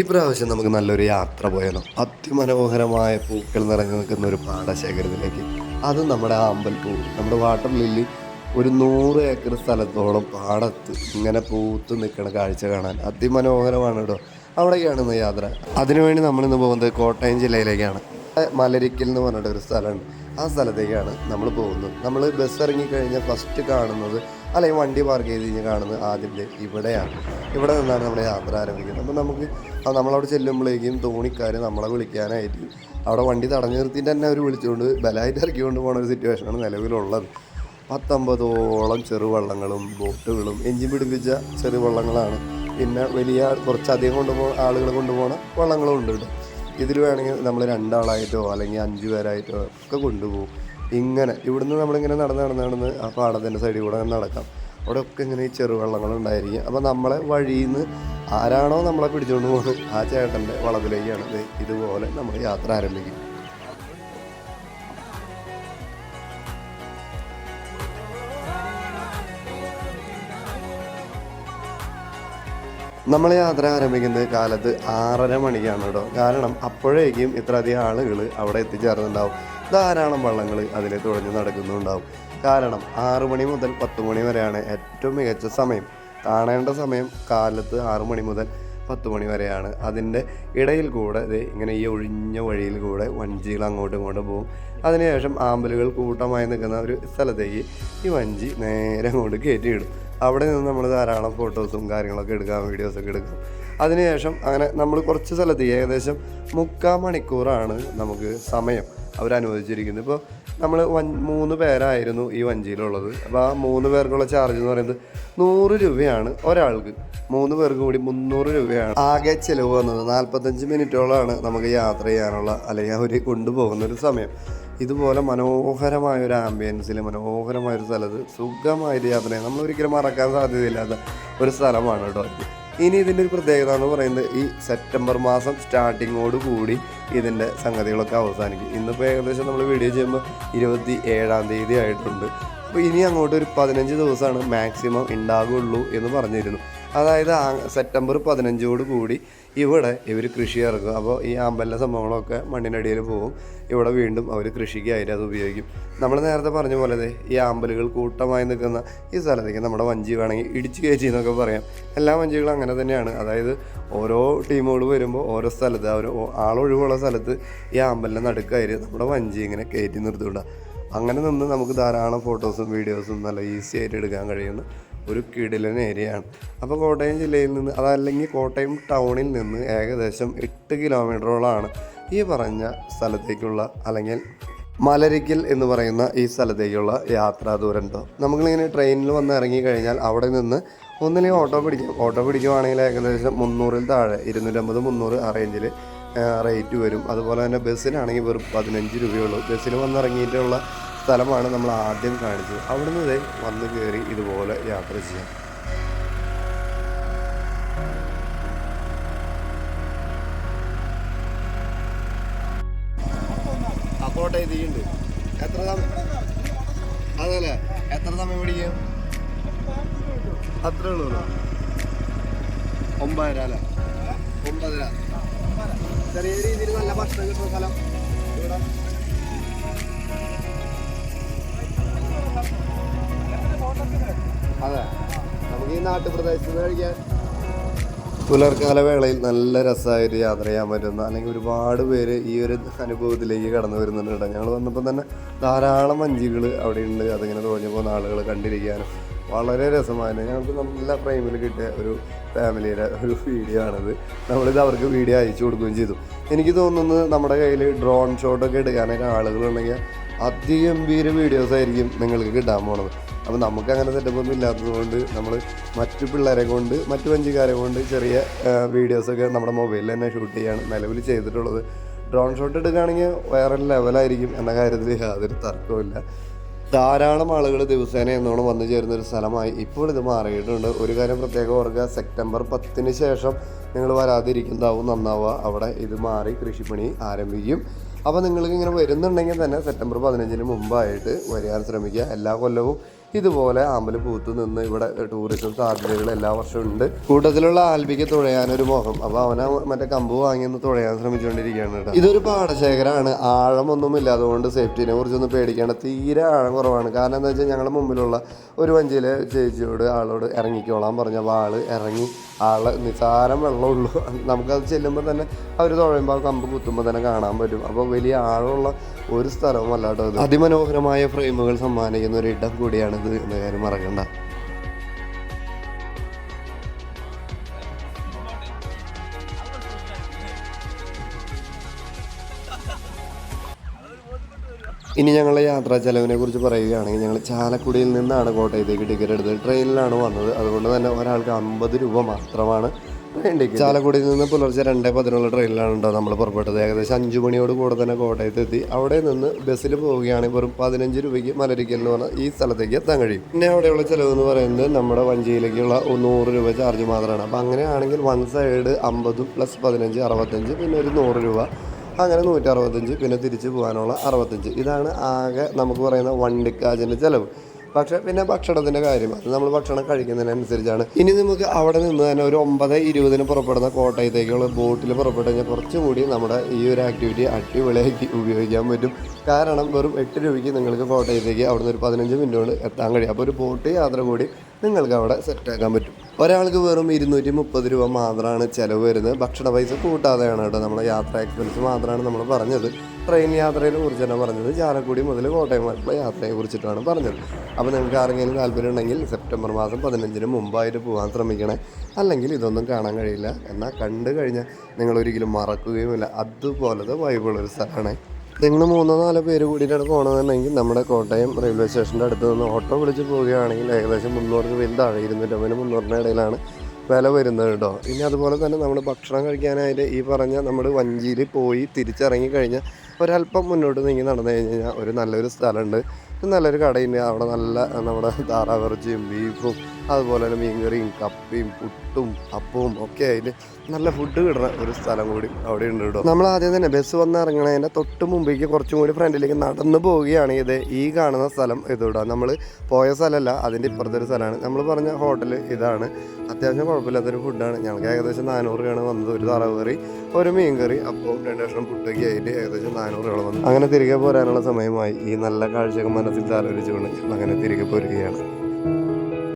ഇപ്രാവശ്യം നമുക്ക് നല്ലൊരു യാത്ര പോയാലോ അതിമനോഹരമായ പൂക്കൾ നിറഞ്ഞു നിൽക്കുന്ന ഒരു പാടശേഖരത്തിലേക്ക്. അത് നമ്മുടെ ആമ്പൽപ്പൂ നമ്മുടെ വാട്ടർ ലില്ലി ഒരു നൂറ് ഏക്കർ സ്ഥലത്തോളം പാടത്ത് ഇങ്ങനെ പൂത്ത് നിൽക്കുന്ന കാഴ്ച കാണാൻ അതിമനോഹരമാണ് കേട്ടോ. അവിടേക്കാണ് ഇന്ന് യാത്ര. അതിനുവേണ്ടി നമ്മളിന്ന് പോകുന്നത് കോട്ടയം ജില്ലയിലേക്കാണ്. മലരിക്കൽ എന്ന് പറഞ്ഞിട്ട് ഒരു സ്ഥലമുണ്ട്. ആ സ്ഥലത്തേക്കാണ് നമ്മൾ പോകുന്നത്. നമ്മൾ ബസ് ഇറങ്ങിക്കഴിഞ്ഞാൽ ഫസ്റ്റ് കാണുന്നത് അല്ലെങ്കിൽ വണ്ടി പാർക്ക് ചെയ്ത് കഴിഞ്ഞാൽ കാണുന്നത് ആദ്യത്തെ ഇവിടെയാണ്. ഇവിടെ നിന്നാണ് നമ്മൾ യാത്ര ആരംഭിക്കുന്നത്. അപ്പോൾ നമുക്ക് നമ്മളവിടെ ചെല്ലുമ്പോഴേക്കും തോണിക്കാർ നമ്മളെ വിളിക്കാനായിട്ട് അവിടെ വണ്ടി തടഞ്ഞു നിർത്തിയിട്ട് തന്നെ അവർ വിളിച്ചുകൊണ്ട് ബലമായിട്ട് ഇറക്കിക്കൊണ്ട് പോകുന്ന ഒരു സിറ്റുവേഷനാണ് നിലവിലുള്ളത്. പത്തൊമ്പതോളം ചെറുവള്ളങ്ങളും ബോട്ടുകളും എഞ്ചിൻ പിടിപ്പിച്ച ചെറുവള്ളങ്ങളാണ്. പിന്നെ വലിയ കുറച്ചധികം കൊണ്ടുപോ ആളുകൾ കൊണ്ടുപോകുന്ന വള്ളങ്ങളും ഉണ്ട് ഇതിൽ വേണമെങ്കിൽ നമ്മൾ രണ്ടാളായിട്ടോ അല്ലെങ്കിൽ അഞ്ച് പേരായിട്ടോ ഒക്കെ കൊണ്ടുപോകും. ഇങ്ങനെ ഇവിടുന്ന് നമ്മളിങ്ങനെ നടന്ന് നടന്ന് നടന്ന് ആ പാടത്തിന്റെ സൈഡിൽ കൂടെ നടക്കാം. അവിടെ ഒക്കെ ഇങ്ങനെ ഈ ചെറുവള്ളങ്ങൾ ഉണ്ടായിരിക്കും അപ്പോൾ നമ്മളെ വഴിയിൽ നിന്ന് ആരാണോ നമ്മളെ പിടിച്ചുകൊണ്ട് പോകുന്നത് ആ ചേട്ടന്റെ വളവിലേക്കാണ് ഇതുപോലെ നമ്മൾ യാത്ര ആരംഭിക്കും നമ്മൾ യാത്ര ആരംഭിക്കുന്നത് കാലത്ത് ആറര മണിക്കാണ് കേട്ടോ. കാരണം അപ്പോഴേക്കും ഇത്രയധികം ആളുകൾ അവിടെ എത്തിച്ചേർന്നുണ്ടാവും ധാരാളം വള്ളങ്ങൾ അതിൽ തുഴഞ്ഞു നടക്കുന്നുണ്ടാവും. കാരണം ആറു മണി മുതൽ പത്ത് മണി വരെയാണ് ഏറ്റവും മികച്ച സമയം. കാണേണ്ട സമയം കാലത്ത് ആറു മണി മുതൽ പത്ത് മണി വരെയാണ്. അതിന്റെ ഇടയിൽ കൂടെ ഇങ്ങനെ ഈ ഒഴിഞ്ഞ വഴിയിൽ കൂടെ വഞ്ചികൾ അങ്ങോട്ടും ഇങ്ങോട്ടും പോകും അതിനുശേഷം ആമ്പലുകൾ കൂട്ടമായി നിൽക്കുന്ന ഒരു സ്ഥലത്തേക്ക് ഈ വഞ്ചി നേരെ അങ്ങോട്ട് കയറ്റിയിടും. അവിടെ നിന്ന് നമ്മൾ ധാരാളം ഫോട്ടോസും കാര്യങ്ങളൊക്കെ എടുക്കാം വീഡിയോസൊക്കെ എടുക്കാം. അതിനുശേഷം അങ്ങനെ നമ്മൾ കുറച്ച് സ്ഥലത്ത് ഏകദേശം മുക്കാൽ മണിക്കൂറാണ് നമുക്ക് സമയം. അവരനുവദിച്ചിരിക്കുന്നത്. ഇപ്പോൾ നമ്മൾ വൻ മൂന്ന് പേരായിരുന്നു ഈ വഞ്ചിയിലുള്ളത്. അപ്പോൾ ആ മൂന്ന് പേർക്കുള്ള ചാർജ് എന്ന് പറയുന്നത് നൂറ് രൂപയാണ് ഒരാൾക്ക്. മൂന്ന് പേർക്ക് കൂടി മുന്നൂറ് രൂപയാണ് ആകെ ചിലവ് വന്നത്. നാൽപ്പത്തഞ്ച് മിനിറ്റോളമാണ് നമുക്ക് യാത്ര ചെയ്യാനുള്ള അല്ലെങ്കിൽ അവർ കൊണ്ടുപോകുന്ന ഒരു സമയം. ഇതുപോലെ മനോഹരമായ ഒരു ആംബിയൻസിൽ മനോഹരമായ ഒരു സ്ഥലത്ത് സുഖമായിട്ട് യാത്ര നമ്മൾ ഒരിക്കലും മറക്കാൻ സാധ്യതയില്ലാത്ത ഒരു സ്ഥലമാണ് കേട്ടോ. ഇനി ഇതിന്റെ ഒരു പ്രത്യേകത എന്ന് പറയുന്നത് ഈ സെപ്റ്റംബർ മാസം സ്റ്റാർട്ടിങ്ങോട് കൂടി ഇതിന്റെ സംഗതികളൊക്കെ അവസാനിക്കും. ഇന്നിപ്പോൾ ഏകദേശം നമ്മൾ വീഡിയോ ചെയ്യുമ്പോൾ ഇരുപത്തി ഏഴാം തീയതി ആയിട്ടുണ്ട്. അപ്പോൾ ഇനി അങ്ങോട്ട് ഒരു പതിനഞ്ച് ദിവസമാണ് മാക്സിമം ഉണ്ടാകുള്ളൂ എന്ന് പറഞ്ഞിരുന്നു. അതായത് സെപ്റ്റംബർ പതിനഞ്ചോട് കൂടി ഇവിടെ ഇവർ കൃഷി ഇറക്കും. അപ്പോൾ ഈ അമ്പലിന്റെ സംഭവങ്ങളൊക്കെ മണ്ണിനടിയിൽ പോകും ഇവിടെ വീണ്ടും അവർ കൃഷിക്കായിട്ട് അത് ഉപയോഗിക്കും. നമ്മൾ നേരത്തെ പറഞ്ഞ പോലെ ഈ ആമ്പലുകൾ കൂട്ടമായി നിൽക്കുന്ന ഈ സ്ഥലത്തേക്ക് നമ്മുടെ വഞ്ചി വേണമെങ്കിൽ ഇടിച്ചു കയറ്റി എന്നൊക്കെ പറയാം. എല്ലാ വഞ്ചികളും അങ്ങനെ തന്നെയാണ്. അതായത് ഓരോ ടീമുകൾ വരുമ്പോൾ ഓരോ സ്ഥലത്ത് അവർ ആളൊഴിവുള്ള സ്ഥലത്ത് ഈ ആമ്പലിന്റെ നടുക്കായിരുന്നു നമ്മുടെ വഞ്ചി ഇങ്ങനെ കയറ്റി നിർത്തിവിടുക അങ്ങനെ നിന്ന് നമുക്ക് ധാരാളം ഫോട്ടോസും വീഡിയോസും നല്ല ഈസി ആയിട്ട് എടുക്കാൻ കഴിയുന്ന ഒരു കിടിലൻ ഏരിയയാണ്. അപ്പോൾ കോട്ടയം ജില്ലയിൽ നിന്ന് അതല്ലെങ്കിൽ കോട്ടയം ടൗണിൽ നിന്ന് ഏകദേശം എട്ട് കിലോമീറ്ററോളമാണ് ഈ പറഞ്ഞ സ്ഥലത്തേക്കുള്ള അല്ലെങ്കിൽ മലരിക്കൽ എന്ന് പറയുന്ന ഈ സ്ഥലത്തേക്കുള്ള യാത്രാ ദുരന്തം. നമുക്കിങ്ങനെ ട്രെയിനിൽ വന്ന് ഇറങ്ങി കഴിഞ്ഞാൽ അവിടെ നിന്ന് ഒന്നില്ലെങ്കിൽ ഓട്ടോ പിടിക്കും. ഓട്ടോ പിടിക്കുവാണെങ്കിൽ ഏകദേശം മുന്നൂറിൽ താഴെ ഇരുന്നൂറ്റമ്പത് മുന്നൂറ് ആ റേഞ്ചിൽ റേറ്റ് വരും. അതുപോലെ തന്നെ ബസ്സിനാണെങ്കിൽ വെറും പതിനഞ്ച് രൂപയുള്ളൂ ബസ്സിൽ വന്നിറങ്ങിയിട്ടുള്ള സ്ഥലമാണ് നമ്മൾ ആദ്യം കാണിച്ചത്. അവിടുന്ന് ഇതേ വന്ന് കയറി ഇതുപോലെ യാത്ര ചെയ്യാം. അപ്പോട്ടെ ഇതിണ്ട് എത്ര സമയം? അതല്ലേ. എത്ര സമയം പിടിക്കും? അത്രേ ഉള്ളൂ ഒമ്പതര അല്ലേ? ഒമ്പതര. ചെറിയ രീതിയിൽ നല്ല ഭക്ഷണം കിട്ടുന്ന സ്ഥലം. ഇവിടെ. നാട്ടുപ്രദേശത്ത് കഴിക്കാൻ പുലർക്കാലവേളയിൽ നല്ല രസമായിട്ട് യാത്ര ചെയ്യാൻ പറ്റുന്ന അല്ലെങ്കിൽ ഒരുപാട് പേര് ഈ ഒരു അനുഭവത്തിലേക്ക് കടന്നു വരുന്നുണ്ട്. കേട്ടോ ഞങ്ങൾ വന്നപ്പോൾ തന്നെ ധാരാളം വഞ്ചികൾ അവിടെ ഉണ്ട്. അതിങ്ങനെ തോന്നി പോകുന്ന ആളുകൾ കണ്ടിരിക്കാനും വളരെ രസമായിരുന്നു. ഞങ്ങൾക്ക് നല്ല ഫ്രെയിമിൽ കിട്ടിയ ഒരു ഫാമിലിയുടെ ഒരു വീഡിയോ ആണിത്. നമ്മളിത് അവർക്ക് വീഡിയോ അയച്ചു കൊടുക്കുകയും ചെയ്തു. എനിക്ക് തോന്നുന്നത് നമ്മുടെ കയ്യിൽ ഡ്രോൺ ഷോട്ടൊക്കെ എടുക്കാനൊക്കെ ആളുകളുണ്ടെങ്കിൽ അതിഗംഭീര വീഡിയോസ് ആയിരിക്കും നിങ്ങൾക്ക് കിട്ടാൻ പോണത്. അപ്പോൾ നമുക്ക് അങ്ങനെ സെറ്റപ്പൊന്നും ഇല്ലാത്തതുകൊണ്ട് ഇല്ലാത്തത് കൊണ്ട് നമ്മൾ മറ്റു പിള്ളേരെ കൊണ്ട് മറ്റു വഞ്ചിക്കാരെ കൊണ്ട് ചെറിയ വീഡിയോസൊക്കെ നമ്മുടെ മൊബൈലിൽ തന്നെ ഷൂട്ട് ചെയ്യാണ് നിലവിൽ ചെയ്തിട്ടുള്ളത്. ഡ്രോൺ ഷോട്ട് എടുക്കുകയാണെങ്കിൽ വേറെ ലെവലായിരിക്കും എന്ന കാര്യത്തിൽ യാതൊരു തർക്കവുമില്ല ധാരാളം ആളുകൾ ദിവസേന എന്നോണം വന്നു ചേരുന്ന ഒരു സ്ഥലമായി ഇപ്പോൾ ഇത് മാറിയിട്ടുണ്ട്. ഒരു കാര്യം പ്രത്യേകം ഓർക്കുക സെപ്റ്റംബർ പത്തിന് ശേഷം നിങ്ങൾ വരാതിരിക്കുന്നതാവും നന്നാവുക. അവിടെ ഇത് മാറി കൃഷിപ്പണി ആരംഭിക്കും. അപ്പോൾ നിങ്ങൾക്ക് ഇങ്ങനെ വരുന്നുണ്ടെങ്കിൽ തന്നെ സെപ്റ്റംബർ പതിനഞ്ചിന് മുമ്പായിട്ട് വരാൻ ശ്രമിക്കുക. എല്ലാ കൊല്ലവും ഇതുപോലെ ആമ്പൽ പൂത്ത് നിന്ന് ഇവിടെ ടൂറിസം സാധ്യതകൾ എല്ലാ വർഷവും ഉണ്ട്. കൂട്ടത്തിലുള്ള ആൽബിക്ക് തുഴയാനൊരു മോഹം. അപ്പോൾ അവനെ മറ്റേ കമ്പ് വാങ്ങി ഒന്ന് തുഴയാൻ ശ്രമിച്ചുകൊണ്ടിരിക്കുകയാണ് കേട്ടോ. ഇതൊരു പാടശേഖരമാണ് ആഴമൊന്നുമില്ല. അതുകൊണ്ട് സേഫ്റ്റിനെ കുറിച്ചൊന്നും പേടിക്കേണ്ട. തീരെ ആഴം കുറവാണ്. കാരണം എന്താ വെച്ചാൽ ഞങ്ങളുടെ മുമ്പിലുള്ള ഒരു വഞ്ചിയിലെ ചേച്ചിയോട് ആളോട് ഇറങ്ങിക്കോളാൻ പറഞ്ഞപ്പോൾ ആൾ ഇറങ്ങി ആൾ നിസാരം വെള്ളമുള്ളൂ നമുക്കത് ചെല്ലുമ്പോൾ തന്നെ അവർ തുഴയുമ്പോൾ കമ്പ് കുത്തുമ്പോൾ തന്നെ കാണാൻ പറ്റും. അപ്പോൾ വലിയ ആഴമുള്ള ഒരു സ്ഥലവും അല്ലാട്ടോ അതിമനോഹരമായ ഫ്രെയിമുകൾ സമ്മാനിക്കുന്ന ഒരു ഇടം കൂടിയാണിത് എന്ന കാര്യം മറക്കണ്ട. ഇനി ഞങ്ങളുടെ യാത്രാ ചെലവിനെ കുറിച്ച് പറയുകയാണെങ്കിൽ ഞങ്ങൾ ചാലക്കുടിയിൽ നിന്നാണ് കോട്ടയത്തേക്ക് ടിക്കറ്റ് എടുത്തത്. ട്രെയിനിലാണ് വന്നത്. അതുകൊണ്ട് തന്നെ ഒരാൾക്ക് അമ്പത് രൂപ മാത്രമാണ് ചാലക്കുടിയിൽ നിന്ന് പുലർച്ചെ രണ്ടേ പതിനുള്ള ട്രെയിനിലാണ് കേട്ടോ നമ്മൾ പുറപ്പെട്ടത്. ഏകദേശം അഞ്ചു മണിയോട് കൂടെ തന്നെ കോട്ടയത്ത് എത്തി. അവിടെ നിന്ന് ബസ്സിൽ പോവുകയാണെങ്കിൽ വെറും പതിനഞ്ച് രൂപയ്ക്ക് മലരിക്കൽ എന്ന് പറഞ്ഞാൽ ഈ സ്ഥലത്തേക്ക് എത്താൻ കഴിയും. പിന്നെ അവിടെയുള്ള ചിലവ് എന്ന് പറയുന്നത് നമ്മുടെ വഞ്ചിയിലേക്കുള്ള നൂറ് രൂപ ചാർജ് മാത്രമാണ് അപ്പം അങ്ങനെയാണെങ്കിൽ വൺ സൈഡ് അമ്പതും പ്ലസ് പതിനഞ്ച് അറുപത്തഞ്ച് പിന്നെ ഒരു നൂറ് രൂപ. അങ്ങനെ നൂറ്ററുപത്തഞ്ച് പിന്നെ തിരിച്ച് പോകാനുള്ള അറുപത്തഞ്ച്. ഇതാണ് ആകെ നമുക്ക് പറയുന്ന വണ്ടിക്കാജിന്റെ ചിലവ്. പക്ഷേ പിന്നെ ഭക്ഷണത്തിന്റെ കാര്യം. അത് നമ്മൾ ഭക്ഷണം കഴിക്കുന്നതിനനുസരിച്ചാണ്. ഇനി നമുക്ക് അവിടെ നിന്ന് തന്നെ ഒരു ഒമ്പത് ഇരുപതിന് പുറപ്പെടുന്ന കോട്ടയത്തേക്കുള്ള ബോട്ടിൽ പുറപ്പെട്ട് കഴിഞ്ഞാൽ കുറച്ചും കൂടി നമ്മുടെ ഈ ഒരു ആക്ടിവിറ്റി അടിപൊളിയാക്കി ഉപയോഗിക്കാൻ പറ്റും. കാരണം വെറും എട്ട് രൂപയ്ക്ക് നിങ്ങൾക്ക് കോട്ടയത്തേക്ക് അവിടുന്ന് ഒരു പതിനഞ്ച് മിനിറ്റ് കൊണ്ട് എത്താൻ കഴിയും. അപ്പോൾ ഒരു ബോട്ട് യാത്ര കൂടി നിങ്ങൾക്ക് അവിടെ സെറ്റാക്കാൻ പറ്റും. ഒരാൾക്ക് വെറും ഇരുന്നൂറ്റി മുപ്പത് രൂപ മാത്രമാണ് ചിലവ് വരുന്നത്. ഭക്ഷണ പൈസ കൂട്ടാതെയാണ് കേട്ടോ നമ്മുടെ യാത്രാ എക്സ്പെൻസ് മാത്രമാണ് നമ്മൾ പറഞ്ഞത്. ട്രെയിൻ യാത്രയെ കുറിച്ചാണ് പറഞ്ഞത് ചാലക്കുടി മുതൽ കോട്ടയം വരെയുള്ള യാത്രയെ കുറിച്ചിട്ടാണ് പറഞ്ഞത്. അപ്പോൾ നിങ്ങൾക്ക് ആരെങ്കിലും താല്പര്യം ഉണ്ടെങ്കിൽ സെപ്റ്റംബർ മാസം പതിനഞ്ചിന് മുമ്പായിട്ട് പോകാൻ ശ്രമിക്കണേ. അല്ലെങ്കിൽ ഇതൊന്നും കാണാൻ കഴിയില്ല. എന്നാൽ കണ്ടു കഴിഞ്ഞാൽ നിങ്ങൾ ഒരിക്കലും മറക്കുകയുമില്ല. അതുപോലത്തെ വൈബുള്ളൊരു സ്ഥലമാണ്. നിങ്ങൾ മൂന്നോ നാലോ പേര് കൂടിയിട്ടാണ് പോകണമെന്നുണ്ടെങ്കിൽ നമ്മുടെ കോട്ടയം റെയിൽവേ സ്റ്റേഷന്റെ അടുത്ത് നിന്ന് ഓട്ടോ വിളിച്ച് പോവുകയാണെങ്കിൽ ഏകദേശം മുന്നൂറ് രൂപയിൽ താഴെ ഇരുന്നൂറ്റമ്പതിന് മുന്നൂറിന്റെ ഇടയിലാണ് വില വരുന്നത് കേട്ടോ. ഇനി അതുപോലെ തന്നെ നമ്മൾ ഭക്ഷണം കഴിക്കാനായിട്ട് ഈ പറഞ്ഞ നമ്മൾ വഞ്ചിയിൽ പോയി തിരിച്ചിറങ്ങി കഴിഞ്ഞാൽ ഒരല്പം മുന്നോട്ട് നീങ്ങി നടന്നു കഴിഞ്ഞ് കഴിഞ്ഞാൽ ഒരു നല്ലൊരു സ്ഥലമുണ്ട്. നല്ലൊരു കടയുണ്ട്. അവിടെ നല്ല നമ്മുടെ താറാവിറച്ചിയും ബീഫും അതുപോലെ തന്നെ മീൻകറിയും കപ്പയും പുട്ടും അപ്പവും ഒക്കെ ആയിട്ട് നല്ല ഫുഡ് കിട്ടുന്ന ഒരു സ്ഥലം കൂടി അവിടെ ഉണ്ട് കേട്ടോ. നമ്മൾ ആദ്യം തന്നെ ബസ് വന്ന് ഇറങ്ങണതിന്റെ തൊട്ട് മുമ്പേക്ക് കുറച്ചും കൂടി ഫ്രണ്ടിലേക്ക് നടന്നു പോവുകയാണ്. ഇത് ഈ കാണുന്ന സ്ഥലം ഇതോടാ നമ്മൾ പോയ സ്ഥലമല്ല അതിന്റെ ഇപ്പുറത്തൊരു സ്ഥലമാണ്. നമ്മൾ പറഞ്ഞ ഹോട്ടൽ ഇതാണ്. അത്യാവശ്യം കുഴപ്പമില്ലാത്തൊരു ഫുഡാണ് ഞങ്ങൾക്ക് ഏകദേശം നാനൂറ് രൂപയാണ് വന്നത്. ഒരു തറവ് കറി ഒരു മീൻ കറി അപ്പോൾ രണ്ട് കഷ്ണം പുട്ടൊക്കെ ആയിട്ട് ഏകദേശം നാനൂറ് രൂപ വന്നു അങ്ങനെ തിരികെ പോരാനുള്ള സമയമായി. ഈ നല്ല കാഴ്ചയൊക്കെ മനസ്സിൽ താലോചിച്ചുകൊണ്ട് ഞങ്ങൾ അങ്ങനെ തിരികെ പോരുകയാണ്.